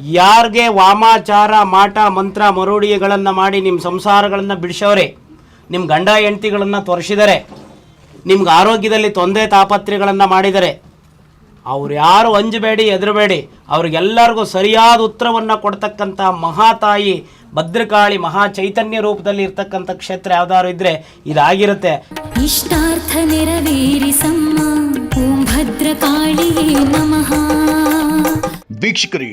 ಯಾರಿಗೆ ವಾಮಾಚಾರ ಮಾಟ ಮಂತ್ರ ಮರುಡಿಗಳನ್ನು ಮಾಡಿ ನಿಮ್ಮ ಸಂಸಾರಗಳನ್ನು ಬಿಡಿಸೋರೆ ನಿಮ್ಮ ಗಂಡ ಹೆಂಡತಿಗಳನ್ನು ತೋರಿಸಿದರೆ ನಿಮ್ಗೆ ಆರೋಗ್ಯದಲ್ಲಿ ತೊಂದರೆ ತಾಪತ್ರೆಗಳನ್ನು ಮಾಡಿದರೆ ಅವ್ರು ಯಾರು ಅಂಜಬೇಡಿ ಎದುರಬೇಡಿ ಅವ್ರಿಗೆಲ್ಲರಿಗೂ ಸರಿಯಾದ ಉತ್ತರವನ್ನು ಕೊಡ್ತಕ್ಕಂಥ ಮಹಾತಾಯಿ ಭದ್ರಕಾಳಿ ಮಹಾ ಚೈತನ್ಯ ರೂಪದಲ್ಲಿ ಇರ್ತಕ್ಕಂಥ ಕ್ಷೇತ್ರ ಯಾವ್ದಾದ್ರು ಇದ್ರೆ ಇದಾಗಿರುತ್ತೆ. ಇಷ್ಟಾರ್ಥ ನೆರವೇರಿಸಮ್ಮ ಓಂ ಭದ್ರಕಾಳಿಯೇ ನಮಃ. ವೀಕ್ಷಕರೇ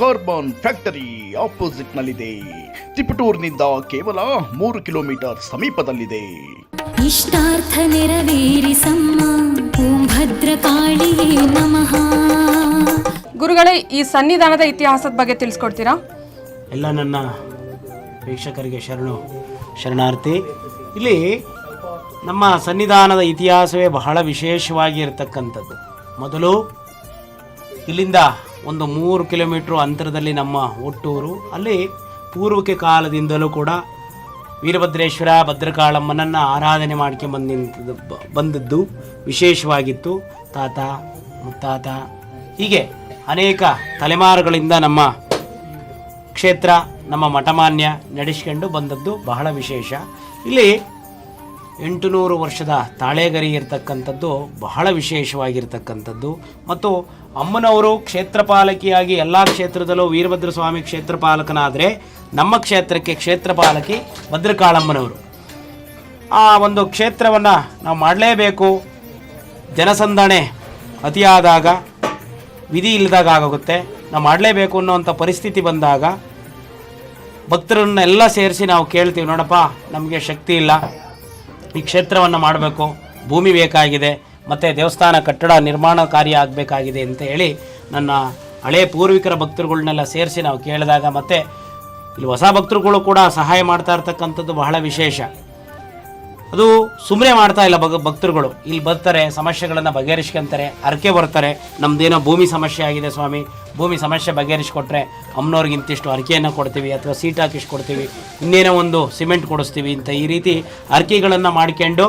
Carbon factory opposite ನಲ್ಲಿದೆ ತಿಪಟೂರಿನಿಂದ ಕೇವಲ ಮೂರು ಕಿಲೋಮೀಟರ್ ಸಮೀಪದಲ್ಲಿದೆ. ಇಷ್ಟಾರ್ಥ ನೆರವೇರಿಸಮ್ಮ ಓಂ ಭದ್ರಕಾಳಿಯೇ ನಮಃ. ಗುರುಗಳೇ ಈ ಸನ್ನಿಧಾನದ ಇತಿಹಾಸದ ಬಗ್ಗೆ ತಿಳಿಸ್ಕೊಡ್ತೀರಾ? ಎಲ್ಲ ನನ್ನ ವೀಕ್ಷಕರಿಗೆ ಶರಣು ಶರಣಾರ್ಥಿ. ಇಲ್ಲಿ ನಮ್ಮ ಸನ್ನಿಧಾನದ ಇತಿಹಾಸವೇ ಬಹಳ ವಿಶೇಷವಾಗಿ ಇರತಕ್ಕಂಥದ್ದು ಮೊದಲು ಇಲ್ಲಿಂದ ಒಂದು ಮೂರು ಕಿಲೋಮೀಟ್ರ್ ಅಂತರದಲ್ಲಿ ನಮ್ಮ ಹುಟ್ಟೂರು. ಅಲ್ಲಿ ಪೂರ್ವಕ್ಕೆ ಕಾಲದಿಂದಲೂ ಕೂಡ ವೀರಭದ್ರೇಶ್ವರ ಭದ್ರಕಾಳಮ್ಮನನ್ನು ಆರಾಧನೆ ಮಾಡ್ಕೊಂಬಂದಿದ್ದು ಬಂದದ್ದು ವಿಶೇಷವಾಗಿತ್ತು. ತಾತ, ಮುತ್ತಾತ. ಹೀಗೆ ಅನೇಕ ತಲೆಮಾರುಗಳಿಂದ ನಮ್ಮ ಕ್ಷೇತ್ರ, ನಮ್ಮ ಮಠಮಾನ್ಯ ನಡೆಸ್ಕೊಂಡು ಬಂದದ್ದು ಬಹಳ ವಿಶೇಷ. ಇಲ್ಲಿ ಎಂಟುನೂರು ವರ್ಷದ ತಾಳೆಗರಿ ಇರತಕ್ಕಂಥದ್ದು ಬಹಳ ವಿಶೇಷವಾಗಿರ್ತಕ್ಕಂಥದ್ದು. ಮತ್ತು ಅಮ್ಮನವರು ಕ್ಷೇತ್ರಪಾಲಕಿಯಾಗಿ ಎಲ್ಲ ಕ್ಷೇತ್ರದಲ್ಲೂ ವೀರಭದ್ರ ಸ್ವಾಮಿ ಕ್ಷೇತ್ರಪಾಲಕನಾದರೆ ನಮ್ಮ ಕ್ಷೇತ್ರಕ್ಕೆ ಕ್ಷೇತ್ರಪಾಲಕಿ ಭದ್ರಕಾಳಮ್ಮನವರು. ಆ ಒಂದು ಕ್ಷೇತ್ರವನ್ನು ನಾವು ಮಾಡಲೇಬೇಕು. ಜನಸಂದಣೆ ಅತಿಯಾದಾಗ, ವಿಧಿ ಇಲ್ಲದಾಗ ಆಗೋಗುತ್ತೆ. ನಾವು ಮಾಡಲೇಬೇಕು ಅನ್ನೋವಂಥ ಪರಿಸ್ಥಿತಿ ಬಂದಾಗ ಭಕ್ತರನ್ನೆಲ್ಲ ಸೇರಿಸಿ ನಾವು ಕೇಳ್ತೀವಿ, ನೋಡಪ್ಪ, ನಮಗೆ ಶಕ್ತಿ ಇಲ್ಲ. ಈ ಕ್ಷೇತ್ರವನ್ನು ಮಾಡಬೇಕು. ಭೂಮಿ ಬೇಕಾಗಿದೆ, ಮತ್ತು ದೇವಸ್ಥಾನ ಕಟ್ಟಡ ನಿರ್ಮಾಣ ಕಾರ್ಯ ಆಗಬೇಕಾಗಿದೆ ಅಂತ ಹೇಳಿ ನನ್ನ ಹಳೆ ಪೂರ್ವಿಕರ ಭಕ್ತರುಗಳನ್ನೆಲ್ಲ ಸೇರಿಸಿ ನಾವು ಕೇಳಿದಾಗ ಮತ್ತು ಇಲ್ಲಿ ಹೊಸ ಭಕ್ತರುಗಳು ಕೂಡ ಸಹಾಯ ಮಾಡ್ತಾ ಇರ್ತಕ್ಕಂಥದ್ದು ಬಹಳ ವಿಶೇಷ. ಅದು ಸುಮ್ಮನೆ ಮಾಡ್ತಾ ಇಲ್ಲ ಭಗ ಭಕ್ತರುಗಳು. ಇಲ್ಲಿ ಬರ್ತಾರೆ, ಸಮಸ್ಯೆಗಳನ್ನು ಬಗೆಹರಿಸ್ಕೊಂತಾರೆ ಅರಕೆ ಬರ್ತಾರೆ. ನಮ್ದೇನೋ ಭೂಮಿ ಸಮಸ್ಯೆ ಆಗಿದೆ ಸ್ವಾಮಿ. ಭೂಮಿ ಸಮಸ್ಯೆ ಬಗೆಹರಿಸ್ಕೊಟ್ರೆ ಅಮ್ಮನವ್ರಿಗೆ ಇಂತಿಷ್ಟು ಅರಕೆಯನ್ನು ಕೊಡ್ತೀವಿ ಅಥವಾ ಸೀಟ್ ಹಾಕಿಸ್ಕೊಡ್ತೀವಿ. ಇನ್ನೇನೋ ಒಂದು ಸಿಮೆಂಟ್ ಕೊಡಿಸ್ತೀವಿ ಅಂತ ಈ ರೀತಿ ಅರ್ಕೆಗಳನ್ನು ಮಾಡ್ಕೊಂಡು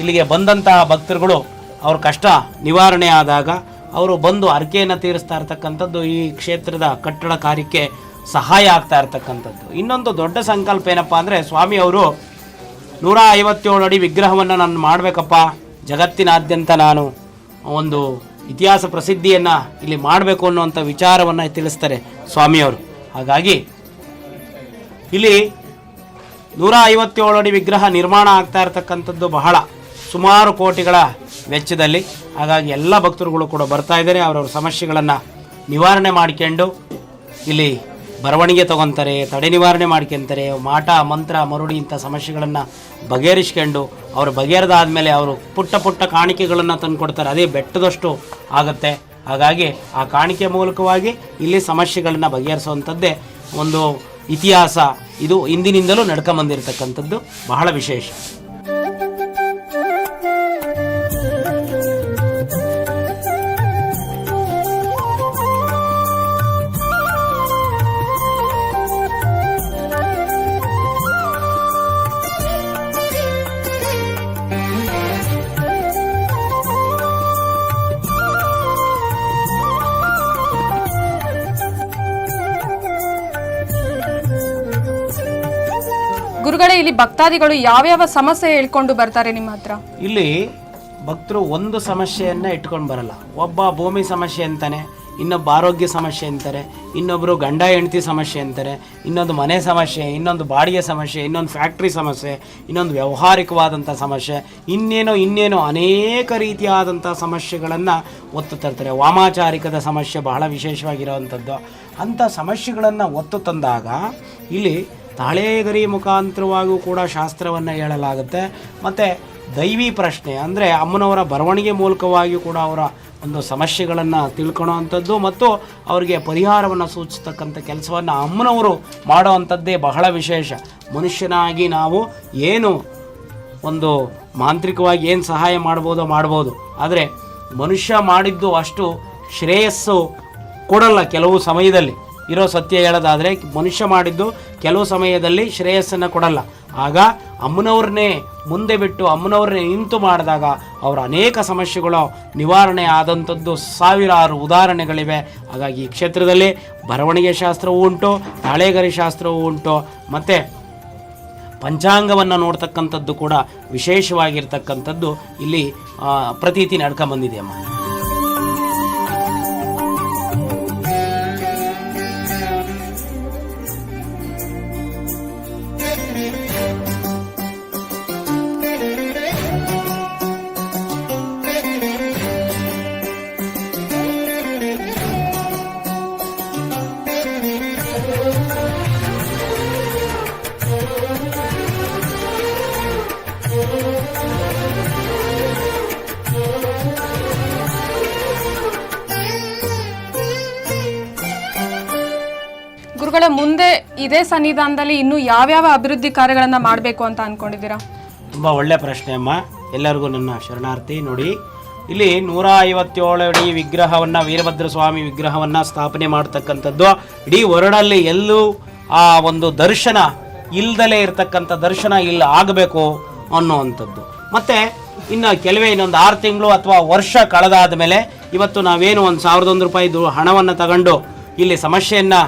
ಇಲ್ಲಿಗೆ ಬಂದಂತಹ ಭಕ್ತರುಗಳು ಅವ್ರ ಕಷ್ಟ ನಿವಾರಣೆ ಆದಾಗ ಅವರು ಬಂದು ಅರ್ಕೆಯನ್ನು ತೀರಿಸ್ತಾ ಇರ್ತಕ್ಕಂಥದ್ದು ಈ ಕ್ಷೇತ್ರದ ಕಟ್ಟಡ ಕಾರ್ಯಕ್ಕೆ ಸಹಾಯ ಆಗ್ತಾ ಇರ್ತಕ್ಕಂಥದ್ದು. ಇನ್ನೊಂದು ದೊಡ್ಡ ಸಂಕಲ್ಪ ಏನಪ್ಪ ಅಂದರೆ ಸ್ವಾಮಿ ಅವರು ನೂರ ಐವತ್ತೇಳು ಅಡಿ ವಿಗ್ರಹವನ್ನು ನಾನು ಮಾಡಬೇಕಪ್ಪ. ಜಗತ್ತಿನಾದ್ಯಂತ ನಾನು ಒಂದು ಇತಿಹಾಸ ಪ್ರಸಿದ್ಧಿಯನ್ನು ಇಲ್ಲಿ ಮಾಡಬೇಕು ಅನ್ನುವಂಥ ವಿಚಾರವನ್ನು ತಿಳಿಸ್ತಾರೆ ಸ್ವಾಮಿಯವರು. ಹಾಗಾಗಿ ಇಲ್ಲಿ ನೂರ ಐವತ್ತೇಳು ಅಡಿ ವಿಗ್ರಹ ನಿರ್ಮಾಣ ಆಗ್ತಾ ಇರತಕ್ಕಂಥದ್ದು ಬಹಳ ಸುಮಾರು ಕೋಟಿಗಳ ವೆಚ್ಚದಲ್ಲಿ. ಹಾಗಾಗಿ ಎಲ್ಲ ಭಕ್ತರುಗಳು ಕೂಡ ಬರ್ತಾ ಇದ್ದಾರೆ, ಅವರವ್ರ ಸಮಸ್ಯೆಗಳನ್ನು ನಿವಾರಣೆ ಮಾಡ್ಕೊಂಡು ಇಲ್ಲಿ ಬರವಣಿಗೆ ತಗೊತಾರೆ, ತಡೆ ನಿವಾರಣೆ ಮಾಡ್ಕೊಂತಾರೆ, ಮಾಟ, ಮಂತ್ರ, ಮರುಡಿ ಇಂಥ ಸಮಸ್ಯೆಗಳನ್ನು ಬಗೆಹರಿಸ್ಕೊಂಡು ಅವರು ಬಗೆಹರಿದಾದ್ಮೇಲೆ ಅವರು ಪುಟ್ಟ ಪುಟ್ಟ ಕಾಣಿಕೆಗಳನ್ನು ತಂದುಕೊಡ್ತಾರೆ. ಅದೇ ಬೆಟ್ಟದಷ್ಟು ಆಗುತ್ತೆ. ಹಾಗಾಗಿ ಆ ಕಾಣಿಕೆ ಮೂಲಕವಾಗಿ ಇಲ್ಲಿ ಸಮಸ್ಯೆಗಳನ್ನು ಬಗೆಹರಿಸುವಂಥದ್ದೇ ಒಂದು ಇತಿಹಾಸ. ಇದು ಇಂದಿನಿಂದಲೂ ನಡ್ಕೊಂಬಂದಿರತಕ್ಕಂಥದ್ದು ಬಹಳ ವಿಶೇಷ. ಗುರುಗಳೇ, ಇಲ್ಲಿ ಭಕ್ತಾದಿಗಳು ಯಾವ್ಯಾವ ಸಮಸ್ಯೆ ಹೇಳ್ಕೊಂಡು ಬರ್ತಾರೆ ನಿಮ್ಮ ಹತ್ರ? ಇಲ್ಲಿ ಭಕ್ತರು ಒಂದು ಸಮಸ್ಯೆಯನ್ನು ಇಟ್ಕೊಂಡು ಬರಲ್ಲ. ಒಬ್ಬ ಭೂಮಿ ಸಮಸ್ಯೆ ಅಂತಾನೆ, ಇನ್ನೊಬ್ಬ ಆರೋಗ್ಯ ಸಮಸ್ಯೆ ಅಂತಾರೆ ಇನ್ನೊಬ್ಬರು ಗಂಡ ಹೆಂಡತಿ ಸಮಸ್ಯೆ ಅಂತಾರೆ, ಇನ್ನೊಂದು ಮನೆ ಸಮಸ್ಯೆ, ಇನ್ನೊಂದು ಬಾಡಿಗೆ ಸಮಸ್ಯೆ, ಇನ್ನೊಂದು ಫ್ಯಾಕ್ಟ್ರಿ ಸಮಸ್ಯೆ, ಇನ್ನೊಂದು ವ್ಯವಹಾರಿಕವಾದಂಥ ಸಮಸ್ಯೆ, ಇನ್ನೇನೋ ಇನ್ನೇನೋ ಅನೇಕ ರೀತಿಯಾದಂಥ ಸಮಸ್ಯೆಗಳನ್ನು ಒತ್ತು ತರ್ತಾರೆ. ವಾಮಾಚಾರಿಕದ ಸಮಸ್ಯೆ ಬಹಳ ವಿಶೇಷವಾಗಿರೋವಂಥದ್ದು. ಅಂಥ ಸಮಸ್ಯೆಗಳನ್ನು ಒತ್ತು ತಂದಾಗ ಇಲ್ಲಿ ತಾಳೇಗರಿ ಮುಖಾಂತರವಾಗಿಯೂ ಕೂಡ ಶಾಸ್ತ್ರವನ್ನು ಹೇಳಲಾಗುತ್ತೆ. ಮತ್ತು ದೈವಿ ಪ್ರಶ್ನೆ, ಅಂದರೆ ಅಮ್ಮನವರ ಬರವಣಿಗೆ ಮೂಲಕವಾಗಿಯೂ ಕೂಡ ಅವರ ಒಂದು ಸಮಸ್ಯೆಗಳನ್ನು ತಿಳ್ಕೊಳೋ ಅಂಥದ್ದು ಮತ್ತು ಅವರಿಗೆ ಪರಿಹಾರವನ್ನು ಸೂಚಿಸ್ತಕ್ಕಂಥ ಕೆಲಸವನ್ನು ಅಮ್ಮನವರು ಮಾಡೋ ಅಂಥದ್ದೇ ಬಹಳ ವಿಶೇಷ. ಮನುಷ್ಯನಾಗಿ ನಾವು ಏನು ಒಂದು ಮಾಂತ್ರಿಕವಾಗಿ ಏನು ಸಹಾಯ ಮಾಡ್ಬೋದೋ ಮಾಡ್ಬೋದು. ಆದರೆ ಮನುಷ್ಯ ಮಾಡಿದ್ದು ಅಷ್ಟು ಶ್ರೇಯಸ್ಸು ಕೊಡಲ್ಲ ಕೆಲವು ಸಮಯದಲ್ಲಿ. ಇರೋ ಸತ್ಯ ಹೇಳೋದಾದರೆ ಮನುಷ್ಯ ಮಾಡಿದ್ದು ಕೆಲವು ಸಮಯದಲ್ಲಿ ಶ್ರೇಯಸ್ಸನ್ನು ಕೊಡಲ್ಲ. ಆಗ ಅಮ್ಮನವ್ರನ್ನೇ ಮುಂದೆ ಬಿಟ್ಟು ಅಮ್ಮನವ್ರನ್ನೇ ನಿಂತು ಮಾಡಿದಾಗ ಅವರ ಅನೇಕ ಸಮಸ್ಯೆಗಳು ನಿವಾರಣೆ ಆದಂಥದ್ದು ಸಾವಿರಾರು ಉದಾಹರಣೆಗಳಿವೆ. ಹಾಗಾಗಿ ಈ ಕ್ಷೇತ್ರದಲ್ಲಿ ಬರವಣಿಗೆ ಶಾಸ್ತ್ರವೂ ಉಂಟು, ತಾಳೆಗರಿ ಶಾಸ್ತ್ರವೂ ಉಂಟು, ಮತ್ತು ಪಂಚಾಂಗವನ್ನು ನೋಡ್ತಕ್ಕಂಥದ್ದು ಕೂಡ ವಿಶೇಷವಾಗಿರ್ತಕ್ಕಂಥದ್ದು ಇಲ್ಲಿ ಪ್ರತೀತಿ ನಡ್ಕೊಂಬಂದಿದೆ ಅಮ್ಮ. ಮುಂದೆ ಇದೇ ಸನ್ನಿಧಾನದಲ್ಲಿ ಇನ್ನು ಯಾವ್ಯಾವ ಅಭಿವೃದ್ಧಿ ಕಾರ್ಯಗಳನ್ನ ಮಾಡಬೇಕು ಅಂತ ಅನ್ಕೊಂಡಿದ್ದೀರಾ? ತುಂಬ ಒಳ್ಳೆಯ ಪ್ರಶ್ನೆ ಅಮ್ಮ. ಎಲ್ಲರಿಗೂ ನನ್ನ ಶರಣಾರ್ಥಿ. ನೋಡಿ, ಇಲ್ಲಿ ನೂರ ಐವತ್ತೇಳು ಅಡಿ ವಿಗ್ರಹವನ್ನು, ವೀರಭದ್ರ ಸ್ವಾಮಿ ವಿಗ್ರಹವನ್ನು ಸ್ಥಾಪನೆ ಮಾಡ್ತಕ್ಕಂಥದ್ದು. ಇಡೀ ವರ್ಡಲ್ಲಿ ಎಲ್ಲೂ ಆ ಒಂದು ದರ್ಶನ ಇಲ್ದಲೇ ಇರತಕ್ಕಂಥ ದರ್ಶನ ಇಲ್ಲಿ ಆಗಬೇಕು ಅನ್ನುವಂಥದ್ದು. ಮತ್ತು ಇನ್ನು ಕೆಲವೇ ಇನ್ನೊಂದು ಆರು ತಿಂಗಳು ಅಥವಾ ವರ್ಷ ಕಳೆದಾದ ಮೇಲೆ ಇವತ್ತು ನಾವೇನು ಒಂದು ಸಾವಿರದ ಒಂದು ರೂಪಾಯಿದು ಹಣವನ್ನು ತಗೊಂಡು ಇಲ್ಲಿ ಸಮಸ್ಯೆಯನ್ನು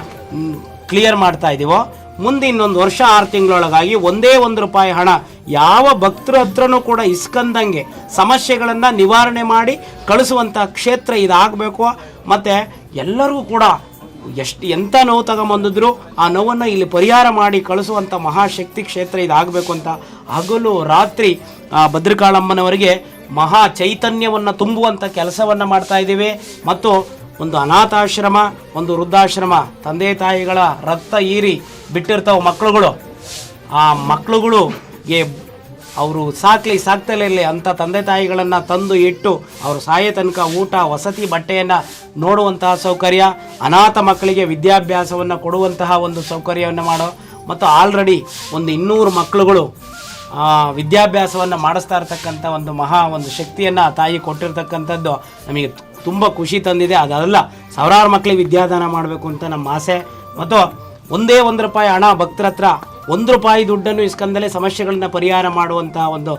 ಕ್ಲಿಯರ್ ಮಾಡ್ತಾ ಇದ್ದೀವೋ ಮುಂದೆ ಇನ್ನೊಂದು ವರ್ಷ, ಆರು ತಿಂಗಳೊಳಗಾಗಿ ಒಂದೇ ಒಂದು ರೂಪಾಯಿ ಹಣ. ಯಾವ ಭಕ್ತರ ಹತ್ರನೂ ಕೂಡ ಇಸ್ಕಂದಂಗೆ ಸಮಸ್ಯೆಗಳನ್ನು ನಿವಾರಣೆ ಮಾಡಿ ಕಳಿಸುವಂಥ ಕ್ಷೇತ್ರ ಇದಾಗಬೇಕು. ಮತ್ತು ಎಲ್ಲರಿಗೂ ಕೂಡ ಎಷ್ಟು ಎಂಥ ನೋವು ತಗೊಂಬಂದಿದ್ರು ಆ ನೋವನ್ನು ಇಲ್ಲಿ ಪರಿಹಾರ ಮಾಡಿ ಕಳಿಸುವಂಥ ಮಹಾಶಕ್ತಿ ಕ್ಷೇತ್ರ ಇದಾಗಬೇಕು ಅಂತ ಹಗಲು ರಾತ್ರಿ, ಆ, ಭದ್ರಕಾಳಮ್ಮನವರಿಗೆ ಮಹಾ ಚೈತನ್ಯವನ್ನು ತುಂಬುವಂಥ ಕೆಲಸವನ್ನು ಮಾಡ್ತಾ ಇದ್ದೀವಿ. ಮತ್ತು ಒಂದು ಅನಾಥಾಶ್ರಮ, ಒಂದು ವೃದ್ಧಾಶ್ರಮ, ತಂದೆ ತಾಯಿಗಳ ರಕ್ತ ಹೀರಿ ಬಿಟ್ಟಿರ್ತಾವ ಮಕ್ಕಳುಗಳು ಆ ಮಕ್ಕಳುಗಳಿಗೆ ಅವರು ಸಾಕ್ಲಿ ಸಾಕ್ತಲೇ ಅಂತ ಅಂಥ ತಂದೆ ತಾಯಿಗಳನ್ನು ತಂದು ಇಟ್ಟು ಅವರು ಸಾಯೋ ತನಕ ಊಟ, ವಸತಿ ಬಟ್ಟೆಯನ್ನು ನೋಡುವಂತಹ ಸೌಕರ್ಯ, ಅನಾಥ ಮಕ್ಕಳಿಗೆ ವಿದ್ಯಾಭ್ಯಾಸವನ್ನು ಕೊಡುವಂತಹ ಒಂದು ಸೌಕರ್ಯವನ್ನು ಮಾಡೋ ಮತ್ತು ಆಲ್ರೆಡಿ ಒಂದು ಇನ್ನೂರು ಮಕ್ಕಳುಗಳು ವಿದ್ಯಾಭ್ಯಾಸವನ್ನು ಮಾಡಿಸ್ತಾ ಇರ್ತಕ್ಕಂಥ ಒಂದು ಮಹಾ ಒಂದು ಶಕ್ತಿಯನ್ನು ತಾಯಿ ಕೊಟ್ಟಿರ್ತಕ್ಕಂಥದ್ದು ನಮಗೆ ತುಂಬ ಖುಷಿ ತಂದಿದೆ. ಅದಲ್ಲ ಸಾವಿರಾರು ಮಕ್ಕಳಿಗೆ ವಿದ್ಯಾದಾನ ಮಾಡಬೇಕು ಅಂತ ನಮ್ಮ ಆಸೆ. ಮತ್ತು ಒಂದೇ ಒಂದು ರೂಪಾಯಿ ಹಣ ಭಕ್ತರ ಹತ್ರ, ಒಂದು ರೂಪಾಯಿ ದುಡ್ಡನ್ನು ಇಸ್ಕಂದಲೇ ಸಮಸ್ಯೆಗಳನ್ನ ಪರಿಹಾರ ಮಾಡುವಂಥ ಒಂದು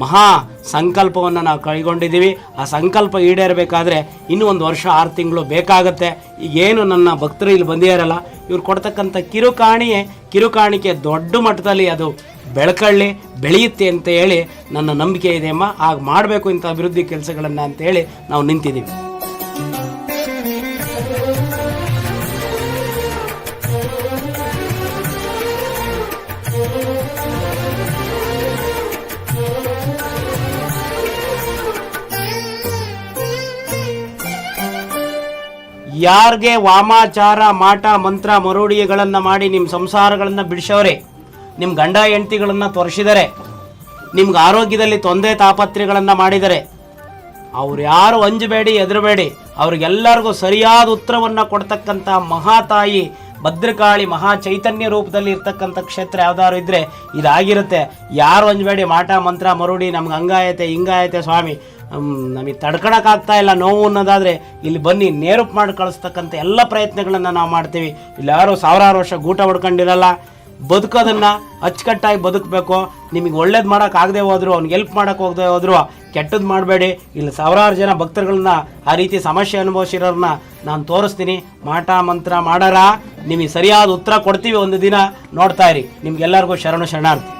ಮಹಾ ಸಂಕಲ್ಪವನ್ನು ನಾವು ಕೈಗೊಂಡಿದ್ದೀವಿ. ಆ ಸಂಕಲ್ಪ ಈಡೇರಬೇಕಾದ್ರೆ ಇನ್ನೂ ಒಂದು ವರ್ಷ, ಆರು ತಿಂಗಳು ಬೇಕಾಗತ್ತೆ. ಈಗೇನು ನನ್ನ ಭಕ್ತರು ಇಲ್ಲಿ ಬಂದಿರಲ್ಲ ಇವ್ರು ಕೊಡ್ತಕ್ಕಂಥ ಕಿರುಕಾಣಿಯೇ, ಕಿರುಕಾಣಿಕೆ ದೊಡ್ಡ ಮಟ್ಟದಲ್ಲಿ ಅದು ಬೆಳ್ಕೊಳ್ಳಿ, ಬೆಳೆಯುತ್ತೆ ಅಂತ ಹೇಳಿ ನನ್ನ ನಂಬಿಕೆ ಇದೆ ಅಮ್ಮ. ಆಗ ಮಾಡಬೇಕು ಇಂಥ ಅಭಿವೃದ್ಧಿ ಕೆಲಸಗಳನ್ನು ಅಂತ ಹೇಳಿ ನಾವು ನಿಂತಿದ್ದೀವಿ. ಯಾರಿಗೆ ವಾಮಾಚಾರ, ಮಾಟ, ಮಂತ್ರ ಮರುಡಿಗೆಗಳನ್ನು ಮಾಡಿ ನಿಮ್ಮ ಸಂಸಾರಗಳನ್ನು ಬಿಡಿಸೋರೆ ನಿಮ್ಮ ಗಂಡ ಹೆಂಡತಿಗಳನ್ನು ತೋರಿಸಿದರೆ, ನಿಮ್ಗೆ ಆರೋಗ್ಯದಲ್ಲಿ ತೊಂದರೆ ತಾಪತ್ರೆಗಳನ್ನು ಮಾಡಿದರೆ, ಅವ್ರು ಯಾರು ಅಂಜಬೇಡಿ, ಹೆದರಬೇಡಿ, ಅವ್ರಿಗೆಲ್ಲರಿಗೂ ಸರಿಯಾದ ಉತ್ತರವನ್ನು ಕೊಡ್ತಕ್ಕಂಥ ಮಹಾತಾಯಿ ಭದ್ರಕಾಳಿ ಮಹಾ ಚೈತನ್ಯ ರೂಪದಲ್ಲಿ ಇರ್ತಕ್ಕಂಥ ಕ್ಷೇತ್ರ ಯಾವ್ದಾದ್ರು ಇದ್ದರೆ ಇದಾಗಿರುತ್ತೆ. ಯಾರು ಅಂಜಬೇಡಿ, ಮಾಟ, ಮಂತ್ರ, ಮರುಡಿ, ನಮ್ಗೆ ಹಂಗಾಯತೆ, ಹಿಂಗಾಯತೆ, ಸ್ವಾಮಿ. ನಮಗೆ ತಡ್ಕೊಳಕ್ಕಾಗ್ತಾ ಇಲ್ಲ ನೋವು ಅನ್ನೋದಾದರೆ ಇಲ್ಲಿ ಬನ್ನಿ ನೇರಪ್ ಮಾಡಿ ಕಳಿಸ್ತಕ್ಕಂಥ ಎಲ್ಲ ಪ್ರಯತ್ನಗಳನ್ನು ನಾವು ಮಾಡ್ತೀವಿ. ಇಲ್ಲಿ ಯಾರು ಸಾವಿರಾರು ವರ್ಷ ಗೂಟ ಹೊಡ್ಕೊಂಡಿರಲ್ಲ. ಬದುಕೋದನ್ನು ಅಚ್ಚುಕಟ್ಟಾಗಿ ಬದುಕಬೇಕು. ನಿಮಗೆ ಒಳ್ಳೇದು ಮಾಡೋಕ್ಕಾಗದೆ ಹೋದ್ರು, ಅವ್ನಿಗೆ ಹೆಲ್ಪ್ ಮಾಡೋಕೆ ಹೋಗದೆ ಹೋದ್ರು ಕೆಟ್ಟದ್ದು ಮಾಡಬೇಡಿ. ಇಲ್ಲಿ ಸಾವಿರಾರು ಜನ ಭಕ್ತರುಗಳನ್ನ ಆ ರೀತಿ ಸಮಸ್ಯೆ ಅನುಭವಿಸಿರೋರನ್ನ ನಾನು ತೋರಿಸ್ತೀನಿ. ಮಾಟ, ಮಂತ್ರ ಮಾಡಾರ. ನಿಮಗೆ ಸರಿಯಾದ ಉತ್ತರ ಕೊಡ್ತೀವಿ ಒಂದು ದಿನ. ನೋಡ್ತಾ ಇರಿ. ನಿಮ್ಗೆಲ್ಲರಿಗೂ ಶರಣು ಶರಣಾರ್ಥಿ.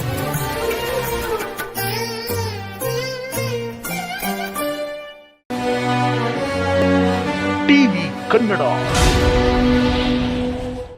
ಕನ್ನಡ.